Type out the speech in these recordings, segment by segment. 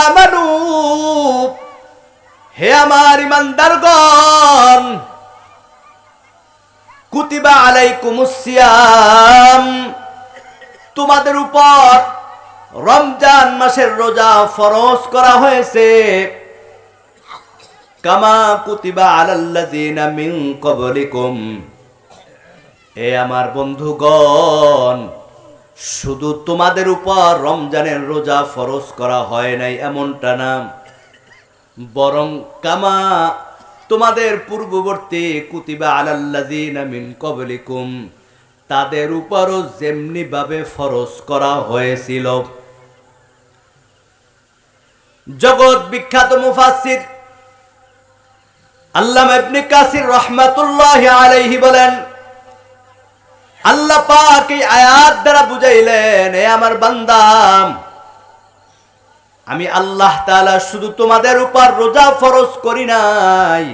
আমানু, হে আমার ইমানদারগণ কুতিবা আলাইকুমুস সিয়াম, তোমাদের উপর রমজান মাসের রোজা ফরজ করা হয়েছে। কামা কুতিবা আলাল্লাযীনা মিন ক্বাবলিকুম। এ আমার বন্ধুগণ শুধু তোমাদের উপর রমজানের রোজা ফরজ করা হয় নাই এমনটা না। বরং কামা তোমাদের পূর্ববর্তী কুতিবা আলাল্লাযীনা মিন ক্বাবলিকুম, তাদের উপরও যেমনি ভাবে ফরজ করা হয়েছিল। জগৎ বিখ্যাত মুফাসির আল্লামা ইবনে কাসির রাহমাতুল্লাহি আলাইহি বলেন আল্লাহ পাক এই আয়াত দ্বারা বুঝাইলেন, এ আমার বান্দাম আমি আল্লাহ তাআলা শুধু তোমাদের উপর রোজা ফরজ করি নাই।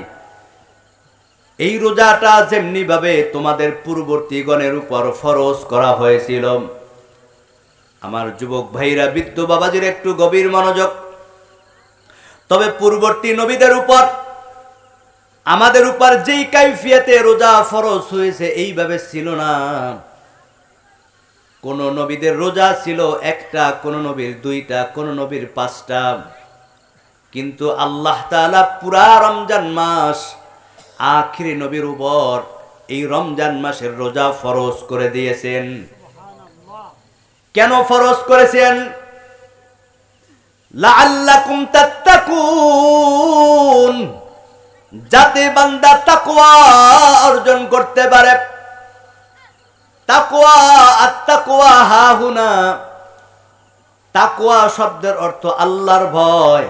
এই রোজাটা যেমনি ভাবে তোমাদের পূর্ববর্তী গণের উপর ফরজ করা হয়েছিল। আমার যুবক ভাইরা, বৃদ্ধ বাবাজির একটু গভীর মনোযোগ। তবে পূর্ববর্তী নবীদের উপর আমাদের উপর যেই কাইফিয়াতে রোজা ফরজ হয়েছে, এইভাবে ছিল না। কোন নবীদের রোজা ছিল একটা, কোন নবীর দুইটা, কোন নবীর পাঁচটা। কিন্তু আল্লাহ তাআলা পুরা রমজান মাস আখিরি নবীর উপর এই রমজান মাসের রোজা ফরজ করে দিয়েছেন। কেন ফরজ করেছেন? লাআল্লাকুম তাত্তাকুন। যাতে বান্দা তাকওয়া অর্জন করতে পারে। তাকওয়া, আত্তাকওয়া হাহুনা তাকওয়া শব্দের অর্থ আল্লাহর ভয়।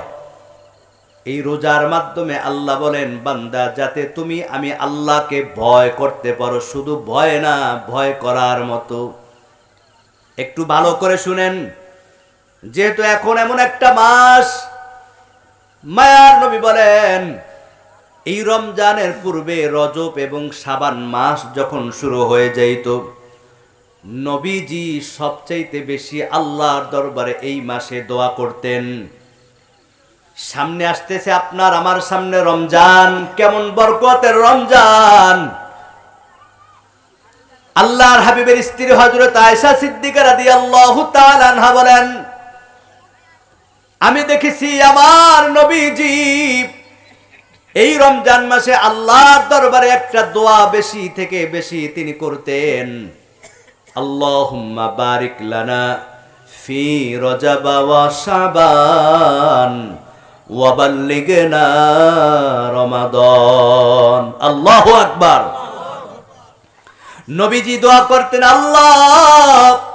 এই রোজার মাধ্যমে আল্লাহ বলেন, বান্দা, যাতে তুমি, আমি আল্লাহকে ভয় করতে পারো, শুধু ভয় না, ভয় করার মতো। একটু ভালো করে শুনেন, যেহেতু এখন এমন একটা মাস, মায়ার নবী বলেন এই রমজানের পূর্বে রজব এবং সাবান মাস যখন শুরু হয়ে যাইত, নবীজি সবচাইতে বেশি আল্লাহর দরবারে এই মাসে দোয়া করতেন। সামনে আসতেছে আপনার, আমার সামনে রমজান, কেমন বরকতের রমজান! আল্লাহর হাবিবের স্ত্রী হজরত আয়েশা সিদ্দিকা রাদিয়াল্লাহু তাআলা আনহা বলেন, আমি দেখেছি আমার নবীজি এই রমজান মাসে আল্লাহর দরবারে একটা দোয়া বেশি থেকে বেশি তিনি করতেন। আল্লাহুম্মা বারিক লানা ফি রজব ওয়া শাবান ওয়া বাল্লিগনা রমাদান। আল্লাহু আকবার। নবীজি দোয়া করতেন, আল্লাহ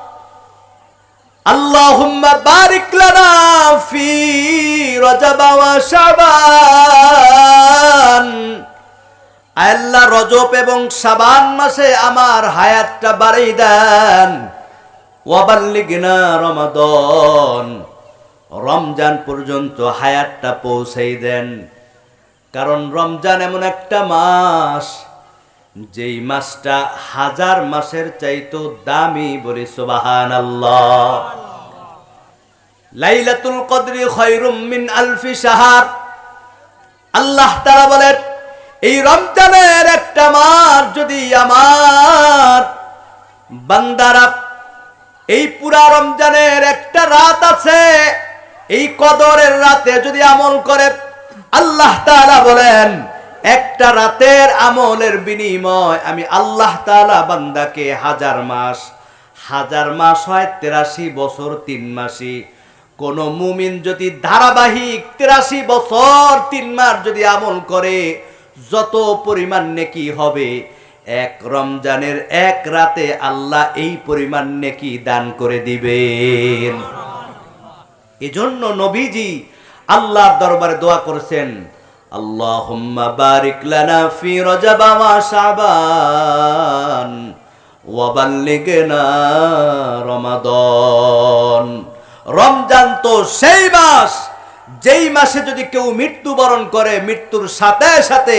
বারিক লানা ফি রজব ওয়া শাবান। আল্লাহ, রজব এবং শাবান মাসে আমার হায়াতটা বাড়াই দেন। ওয়াবাল্লিগনা রমাদান। রমজান পর্যন্ত হায়াতটা পৌঁছাই দেন। কারণ রমজান এমন একটা মাস যেই মাসটা হাজার মাসের চাইতো দামি বলি সুবাহান লাইলাতুল কদরি খৈরুম মিন আলফি সাহার আল্লাহ তারা বলেন, এই রমজানের একটা মাস যদি আমার বান্দারা এই পুরা রমজানের একটা রাত আছে, এই কদরের রাতে যদি আমল করে, আল্লাহ তাআলা বলেন একটা রাতের আমলের বিনিময় আমি আল্লাহ তাআলা বান্দাকে হাজার মাস হাজার মাস হয় তেরাশি বছর তিন মাসি কোন মুমিন যদি ধারাবাহিক তেরাশি বছর তিন মাস যদি আমল করে, যত পরিমাণ নেকি হবে, এক রমজানের এক রাতে আল্লাহ এই পরিমাণ নেকি দান করে দিবেন। এজন্য নবীজি আল্লাহর দরবারে দোয়া করেছেন লানা ফি রজব ওয়া শাবান ওয়া বাল্লিগনা রমাদান। রমজান তো সেই মাস, যেই মাসে যদি কেউ মৃত্যুবরণ করে, মৃত্যুর সাথে সাথে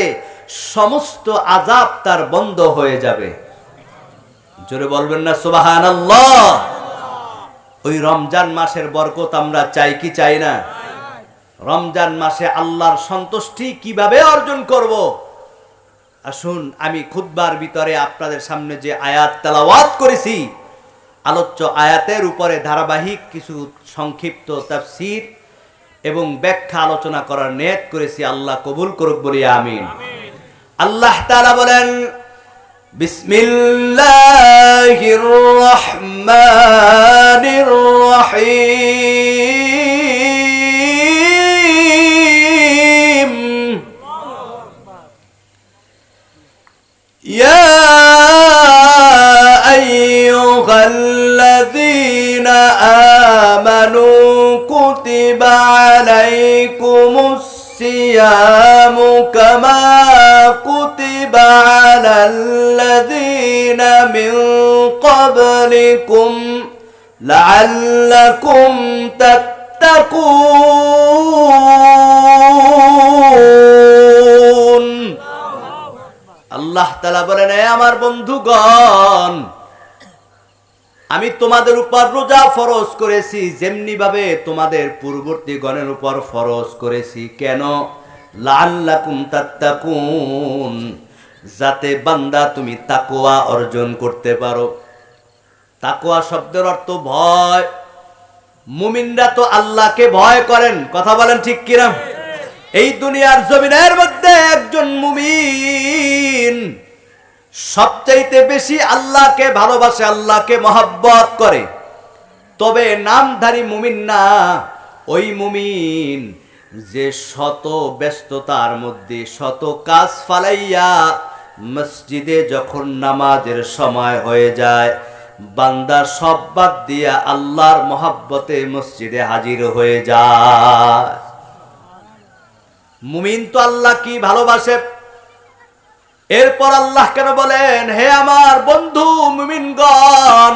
সমস্ত আজাব তার বন্ধ হয়ে যাবে। জোরে বলবেন না সুবাহান ওই রমজান মাসের বরকত আমরা চাই কি চাই না? রমজান মাসে আল্লাহর সন্তুষ্টি কীভাবে অর্জন করব? আসুন, আমি খুদ্বার ভিতরে আপনাদের সামনে যে আয়াত তেলাওয়াত করেছি, আলোচ্য আয়াতের উপরে ধারাবাহিক কিছু সংক্ষিপ্ত তাফসীর এবং ব্যাখ্যা আলোচনা করার নেত করেছি, আল্লাহ কবুল করুক বলি, আমিন। আল্লাহ তালা বলেন, বিসমিল্লাহির রহমানির রহিম। عليكم الصيام كما كتب على الذين من قبلكم لعلكم تتقون আল্লাহ তালা বলেন "এ আমার বন্ধুগণ আমি তোমাদের উপর রোজা ফরজ করেছি যেমনি ভাবে তোমাদের পূর্ববর্তী গণের উপর ফরজ করেছি। কেন? লাল্লাকুম তাত্তাকুন, যাতে বান্দা তুমি তাকোয়া অর্জন করতে পারো। তাকোয়া শব্দের অর্থ ভয়। মুমিনরা তো আল্লাহকে ভয় করেন, কথা বলেন ঠিক কিনা? এই দুনিয়ার জমিনের মধ্যে একজন মুমিন সবচাইতে বেশি আল্লাহকে ভালোবাসে, আল্লাহকে মহাব্বত করে। তবে নামধারী মুমিন না, ওই মুমিন যে শত ব্যস্ততার মধ্যে, শত কাজ ফালাইয়া মসজিদে যখন নামাজের সময় হয়ে যায়, বান্দা সব বাদ দিয়া আল্লাহর মহাব্বতে মসজিদে হাজির হয়ে যায়। মুমিন তো আল্লাহ কি ভালোবাসে? এরপর আল্লাহ কেন বলেন, হে আমার বন্ধু মুমিনগণ,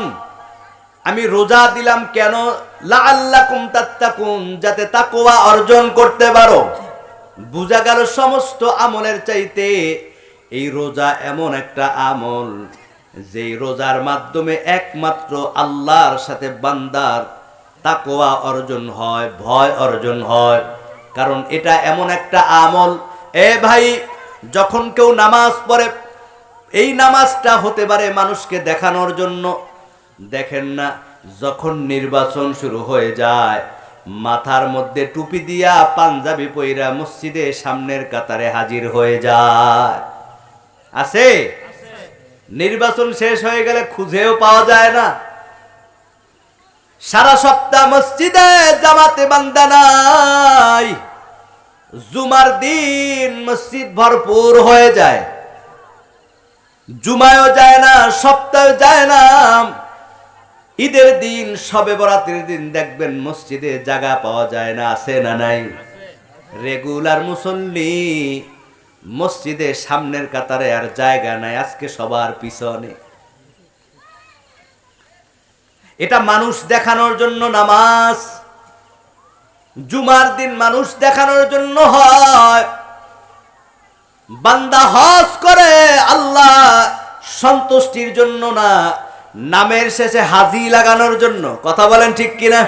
আমি রোজা দিলাম কেন? যাতে তাকওয়া অর্জন করতে পারো। বুঝা গেল সমস্ত আমলের চাইতে এই রোজা এমন একটা আমল, যেই রোজার মাধ্যমে একমাত্র আল্লাহর সাথে বান্দার তাকওয়া অর্জন হয়, ভয় অর্জন হয়। কারণ এটা এমন একটা আমল, এ ভাই যখন কেউ নামাজ পড়ে, এই নামাজটা হতে পারে মানুষকে দেখানোর জন্য। দেখেন না, যখন নির্বাচন শুরু হয়ে যায়, মাথার মধ্যে টুপি দিয়া পাঞ্জাবি পইরা মসজিদে সামনের কাতারে হাজির হয়ে যায়। আছে? নির্বাচন শেষ হয়ে গেলে খুঁজেও পাওয়া যায় না। সারা সপ্তাহ মসজিদে জামাতে বান্দা নাই। জুমার দিন মসজিদ ভরপুর হয়ে যায়। জুমায়ও যায় না সপ্তাহে যায় না। ঈদের দিন, সবে বরাতের দিন দেখবেন মসজিদে জায়গা পাওয়া যায় না, আছে না নাই। রেগুলার মুসল্লি মসজিদে সামনের কাতারে আর জায়গা নাই, আজকে সবার পিছনে। এটা মানুষ দেখানোর জন্য নামাজ জুমার দিন মানুষ দেখানোর জন্য হয়। বান্দা হজ করে আল্লাহ সন্তুষ্টির জন্য না নামের শেষে হাজি লাগানোর জন্য। কথা বলেন ঠিক কিনা?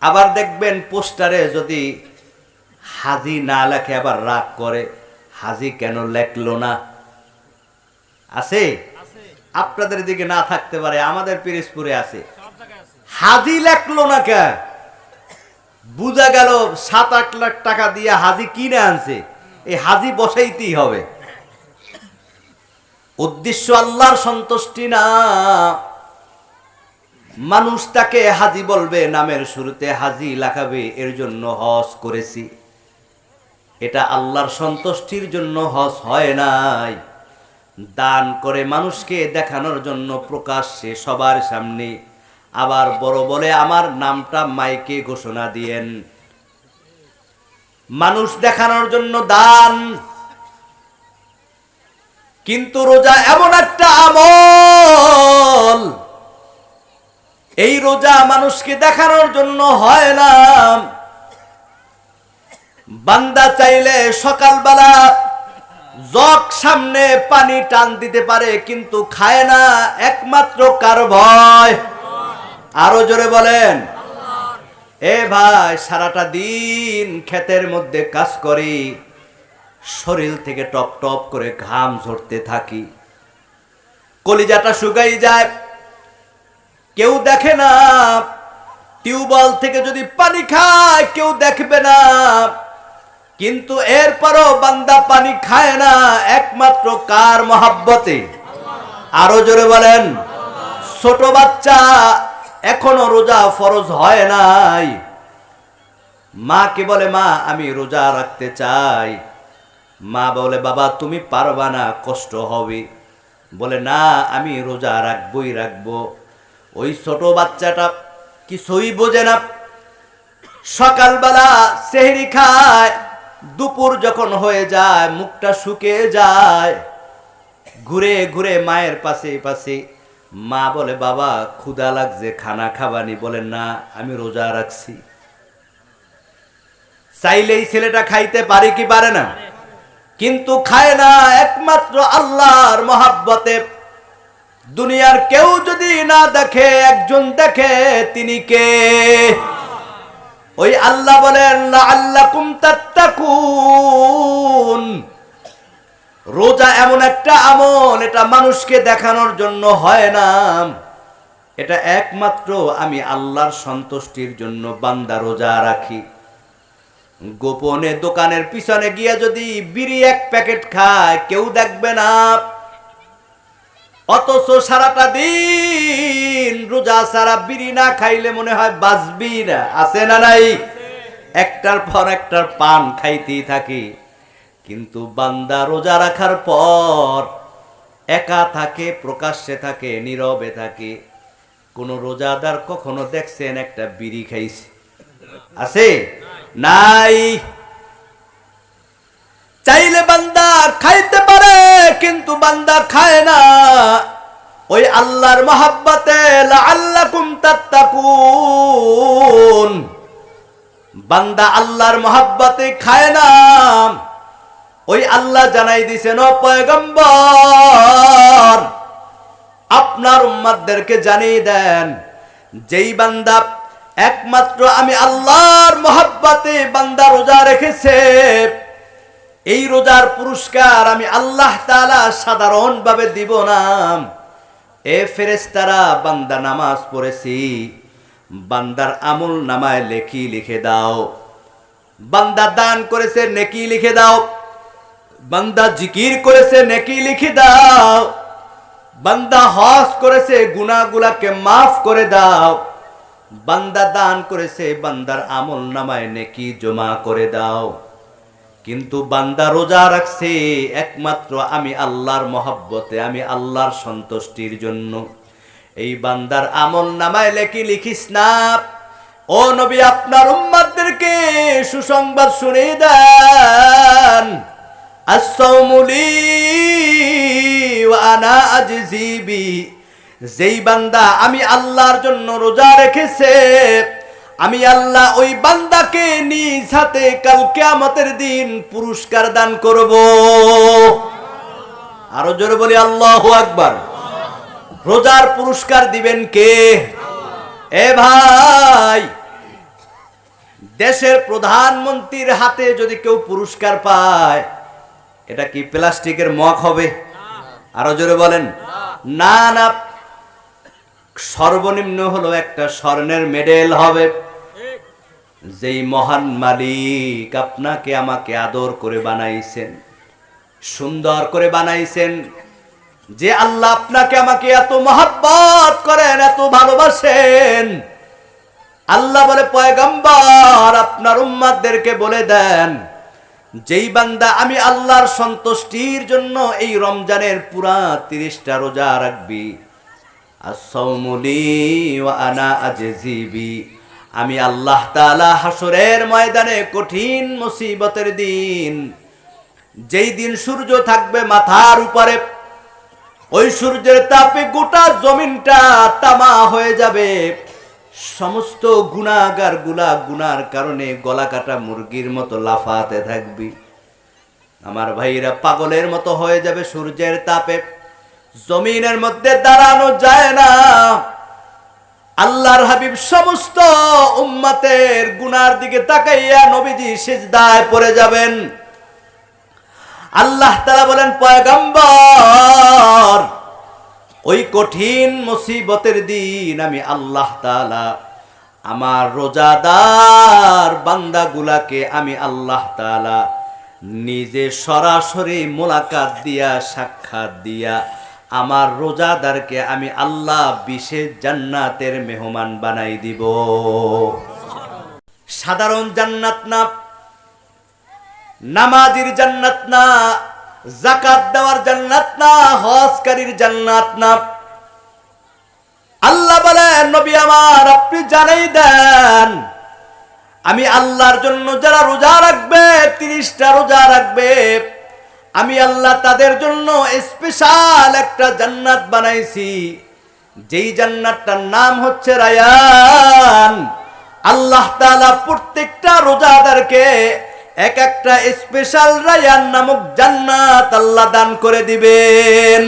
আবার দেখবেন পোস্টারে যদি হাজি না লেখে আবার রাগ করে হাজি কেন লেখলো না? আছে? আপনাদের দিকে না থাকতে পারে আমাদের পিরিজপুরে আছে। হাজি লেখলো না কে? বুঝা গেল সাত, আট লাখ টাকা দিয়ে হাজি কিনে আনছে। এই হাজি বসাইতেই হবে। উদ্দেশ্য আল্লাহর সন্তুষ্টি না। মানুষ তাকে হাজি বলবে, নামের শুরুতে হাজি লাগাবে, এর জন্য হজ করেছি। এটা আল্লাহর সন্তুষ্টির জন্য হজ হয় নাই। দান করে মানুষকে দেখানোর জন্য প্রকাশ্যে সবার সামনে আবার বড় বলে আমার নামটা মাইকে ঘোষণা দিয়েন। মানুষ দেখানোর জন্য দান, কিন্তু রোজা এমন একটা আমল, এই রোজা মানুষকে দেখানোর জন্য হয় না। বান্দা চাইলে সকালবেলা জগ সামনে পানি টান দিতে পারে, কিন্তু খায় না একমাত্র কার ভয়। আরও জোরে বলেন। এ ভাই, সারাটা দিন ক্ষেতের মধ্যে কাজ করি, শরীর থেকে টপ টপ করে ঘাম ঝরতে থাকি। কলিজাটা শুকাই যায়, কেউ দেখে না। টিউবওয়েল থেকে যদি পানি খায়, কেউ দেখবে না। কিন্তু এরপরও বান্দা পানি খায় না, একমাত্র কার মহাব্বতে? আরও জোরে বলেন। ছোট বাচ্চা এখনও রোজা ফরজ হয় নাই। মাকে বলে, মা, আমি রোজা রাখতে চাই। মা বলে, বাবা, তুমি পারবা না, কষ্ট হবে। বলে, না, আমি রোজা রাখবই রাখব। ওই ছোট বাচ্চাটা কিছুই বোঝে না। সকালবেলা সেহরি খায়, দুপুর যখন হয়ে যায়, মুখটা শুকিয়ে যায়, ঘুরে ঘুরে মায়ের পাশে পাশে মা বলে, বাবা, ক্ষুধা লাগছে, খানা খাবানি। বলে না, আমি রোজা রাখছি। চাইলেই ছেলেটা খাইতে পারে কি পারে না। কিন্তু খায় না একমাত্র আল্লাহর মহাব্বতে। দুনিয়ার কেউ যদি না দেখে, একজন দেখে, তিনি কে? ওই আল্লাহ বলেন আল্লাহ কুম তাত্তাকুন। রোজা এমন একটা আমল, এটা মানুষকে দেখানোর জন্য হয় না। এটা একমাত্র আমি আল্লাহর সন্তুষ্টির জন্য বান্দা রোজা রাখি। গোপনে দোকানের পিছনে গিয়ে যদি বিড়ি এক প্যাকেট খায়, কেউ দেখবে না। অথচ সারাটা দিন রোজা সারা বিড়ি না খাইলে মনে হয় বাঁচবি না। আছে না নাই? একটার পর একটার পান খাইতেই থাকি। কিন্তু বান্দা রোজা রাখার পর একা থাকে, প্রকাশ্যে থাকে, নীরবে থাকে। কোন রোজাদার কখনো দেখছেন একটা বিড়ি খাইছে? আছে? নাই। চাইলে বান্দা খাইতে পারে, কিন্তু বান্দা খায় না। ওই আল্লাহর মহাব্বতে তাত্তাকুন। বান্দা আল্লাহর মহাব্বতে খায় না। ওই আল্লাহ জানাই দিছেন, ও পয়গম্বর, আপনার উম্মাদদেরকে জানিয়ে দেন, যেই বান্দা একমাত্র আমি আল্লাহর মহাব্বাতে বান্দা রোজা রেখেছে, এই রোজার পুরস্কার আমি আল্লাহ তাআলা সাধারণভাবে দিব না। এ ফেরেশতারা বান্দা নামাজ পড়েছি, বান্দার আমল নামায় লেখি লিখে দাও, বান্দা দান করেছে, নেকি লিখে দাও। বান্দা জিকির করেছে, নেকি লিখে দাও। বান্দা হজ করেছে গুনাগুলাকে মাফ করে দাও। বান্দা দান করেছে, বান্দার আমল নামায় নেকি জমা করে দাও। কিন্তু বান্দা রোজা রাখছে, একমাত্র আমি আল্লাহর মহব্বতে, আমি আল্লাহর সন্তুষ্টির জন্য। এই বান্দার আমল নামায় লেখি লিখিস না। ও নবী, আপনার উম্মাদেরকে সুসংবাদ শুনিয়ে দেন। যেই বান্দা আমি আল্লাহর জন্য রোজা রেখেছে, আমি আল্লাহ ওই বান্দাকে নিজ হাতে কাল কিয়ামতের দিন পুরস্কার দান করব। আরও জোরে বলি, আল্লাহ আকবার। রোজার পুরস্কার দিবেন কে? এ ভাই, দেশের প্রধানমন্ত্রীর হাতে যদি কেউ পুরস্কার পায় এটা কি প্লাস্টিকের মগ হবে? আরও জোরে বলেন। না না। সর্বনিম্ন হলো একটা স্বর্ণের মেডেল হবে। যেই মহান মালিক আপনাকে আমাকে আদর করে বানাইছেন, সুন্দর করে বানাইছেন, যে আল্লাহ আপনাকে আমাকে এত মহাব্বত করেন, এত ভালোবাসেন, আল্লাহ বলে, পয়গম্বর, আপনার উম্মাদদেরকে বলে দেন যেই বান্দা আমি আল্লাহর সন্তুষ্টির জন্য এই রমজানের পুরা তিরিশটা রোজা রাখবি। আমি আল্লাহ তাআলা হাসরের ময়দানে কঠিন মুসিবতের দিন, যেই দিন সূর্য থাকবে মাথার উপরে, ওই সূর্যের তাপে গোটা জমিনটা তামা হয়ে যাবে। সমস্ত গুণাগারগুলা গুনার কারণে গলা কাটা মুরগির মতো লাফাতে থাকবি। আমার ভাইরা পাগলের মতো হয়ে যাবে সূর্যের তাপে। জমিনের মধ্যে দাঁড়ানো যায় না। আল্লাহর হাবিব সমস্ত উম্মাতের গুনার দিকে তাকাইয়া নবীজি সিজদায় পড়ে যাবেন। আল্লাহ তারা বলেন, পয়গম্বর ওই কঠিন মুসিবতের দিন আমি আল্লাহ তাআলা আমার রোজাদার বান্দাগুলাকে আমি আল্লাহ তাআলা নিজে সরাসরি মোলাকাত দিয়া, সাক্ষাৎ দিয়া আমার রোজাদারকে আমি আল্লাহ বিশেষ জান্নাতের মেহমান বানাই দিব। সাধারণ জান্নাত না, নামাজির জান্নাত না জাকাত দেওয়ার জান্নাত না, হজকারীর জান্নাত না। আল্লাহ বলেন, নবী আমার, আপনি জানাই দেন, আমি আল্লাহর জন্য যারা রোজা রাখবে, তিরিশটা রোজা রাখবে, আমি আল্লাহ তাদের জন্য স্পেশাল একটা জান্নাত বানাইছি। যেই জান্নাতটার নাম হচ্ছে রায়ান। আল্লাহ তাআলা প্রত্যেকটা রোজাদারকে এক একটা স্পেশাল রায়ান নামক জান্নাত আল্লাহ দান করে দিবেন।